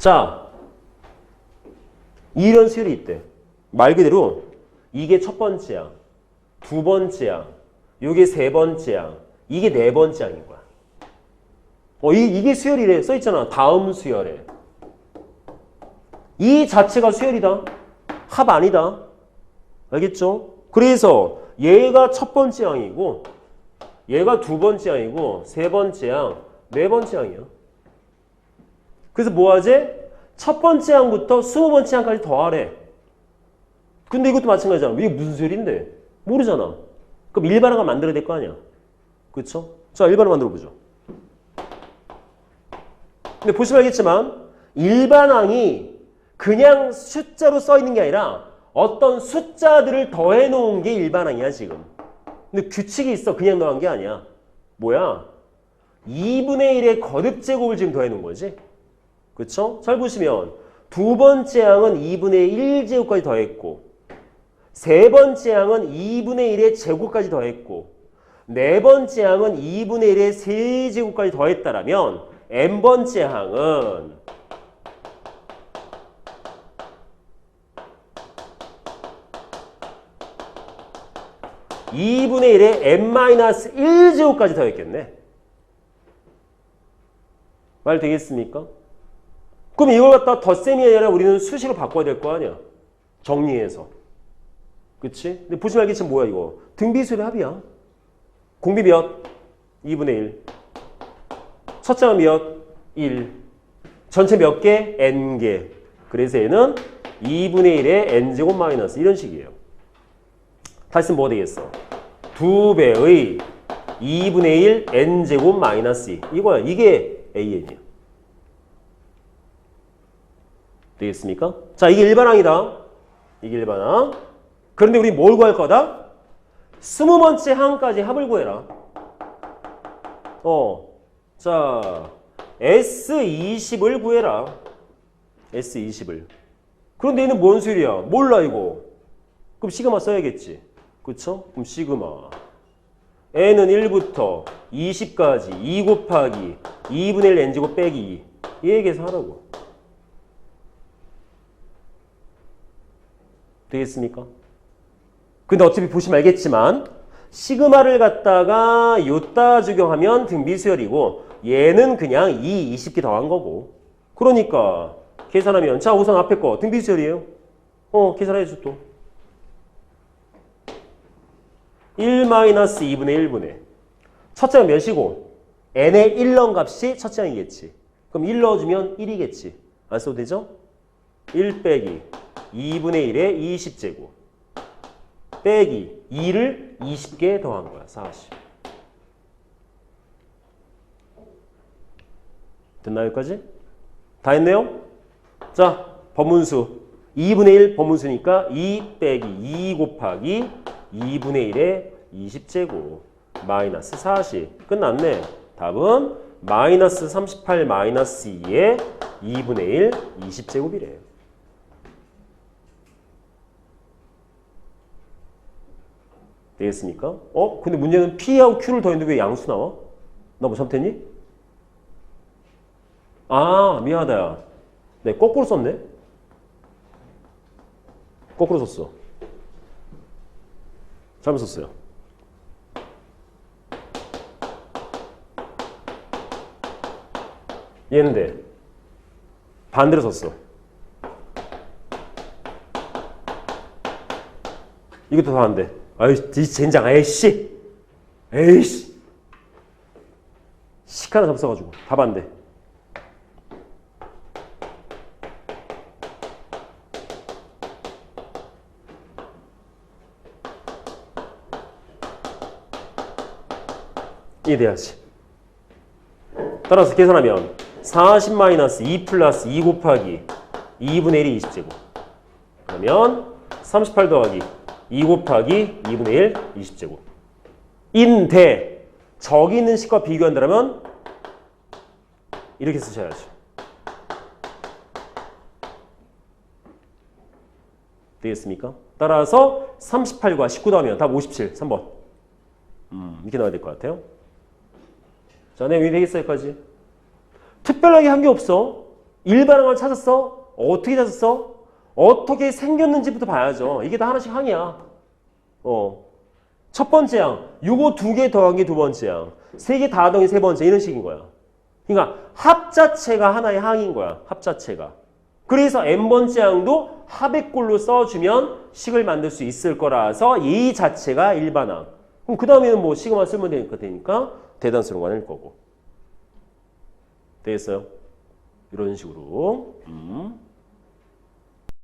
자, 이런 수열이 있대. 말 그대로 이게 첫 번째야. 두 번째야. 요게 세 번째야. 이게 네 번째 양인 거야. 어, 이, 이게 수열이래. 써 있잖아. 다음 수열에. 이 자체가 수열이다. 합 아니다. 알겠죠? 그래서 얘가 첫 번째 양이고 얘가 두 번째 양이고 세 번째 양, 네 번째 양이야. 그래서 뭐 하지? 첫 번째 양부터 스무 번째 양까지 더하래. 근데 이것도 마찬가지잖아. 이게 무슨 수열인데? 모르잖아. 그럼 일반화가 만들어야 될 거 아니야. 그쵸? 자, 일반화 만들어 보죠. 근데 보시면 알겠지만 일반항이 그냥 숫자로 써 있는 게 아니라 어떤 숫자들을 더해 놓은 게 일반항이야 지금. 근데 규칙이 있어 그냥 넣은 게 아니야. 뭐야? 2분의 1의 거듭 제곱을 지금 더해 놓은 거지. 그쵸? 잘 보시면 두 번째 항은 2분의 1제곱까지 더했고 세 번째 항은 2분의 1의 제곱까지 더했고 네 번째 항은 2분의 1의 세제곱까지 더했다라면 n번째 항은 2분의 1에 n-1제곱까지 더했겠네. 말 되겠습니까? 그럼 이걸 갖다 덧셈이 아니라 우리는 수식으로 바꿔야 될 거 아니야. 정리해서. 그치? 근데 보시면 알겠지만 뭐야 이거. 등비수의 합이야. 공비 몇? 2분의 1. 첫째가 몇? 1. 전체 몇 개? n개. 그래서 얘는 2분의 1에 n제곱 마이너스 이런 식이에요. 다시 뭐가 되겠어? 두 배의 2분의 1 n제곱 마이너스 2. 이거야. 이게 an이야. 되겠습니까? 자, 이게 일반항이다. 이게 일반항. 그런데 우리 뭘 구할 거다? 스무 번째 항까지 합을 구해라. 어. 자, S20을 구해라. S20을. 그런데 얘는 뭔 수열이야? 몰라, 이거. 그럼 시그마 써야겠지. 그쵸? 그럼 시그마. n은 1부터 20까지 2 곱하기 2분의 1 n제곱 빼기 2. 이 얘기해서 하라고. 되겠습니까? 근데 어차피 보시면 알겠지만 시그마를 갖다가 요따 적용하면 등비수열이고 얘는 그냥 2, 20개 더한 거고. 그러니까 계산하면 자 우선 앞에 거 등비수열이에요. 어 계산해줘 또. 1-2분의 1분의. 첫째가 몇이고? n의 1 넣은 값이 첫째 항이겠지. 그럼 1 넣어주면 1이겠지. 안 써도 되죠? 1 빼기 2분의 1에 20제곱. 빼기 2를 20개 더한 거야 40 됐나요 여기까지? 다 했네요? 자 법문수. 2분의 1 법문수니까 2 빼기 2 곱하기 2분의 1에 20제곱 마이너스 40 끝났네. 답은 마이너스 38 마이너스 2에 2분의 1 20제곱이래요 되겠습니까? 어? 근데 문제는 P하고 Q를 더했는데 왜 양수 나와? 나 뭐 잘못했니? 아 미안하다 야. 네 거꾸로 썼네 거꾸로 썼어 잘못 썼어요 얘는데 반대로 썼어 이것도 다 안 돼. 아유, 이 젠장, 에이씨. 에이씨. 식 하나 잡숴가지고. 답 안 돼. 이해돼야지. 따라서 계산하면 40 마이너스 2 플러스 2 곱하기 2분의 1이 20제곱. 그러면 38 더하기 2 곱하기 2분의 1 20제곱. 인대 저기 있는 식과 비교한다면 이렇게 쓰셔야죠. 되겠습니까? 따라서 38과 19 더하면 답 57, 3번. 음, 이렇게 나와야 될 것 같아요. 자, 내용이 되겠어요, 여기까지? 특별하게 한 게 없어. 일반항을 찾았어? 어떻게 찾았어? 어떻게 생겼는지부터 봐야죠. 이게 다 하나씩 항이야. 어. 첫 번째 항, 요거 두개게두 번째 항, 세 개다게세 번째 이런 식인 거야. 그러니까 합 자체가 하나의 항인 거야. 합 자체가. 그래서 n번째 항도 합의 꼴로 써주면 식을 만들 수 있을 거라서 이 자체가 일반항. 그럼 그 다음에는 뭐 시그마 쓰면 되니까 되니까 대단수로 가낼 거고. 되겠어요? 이런 식으로. 음.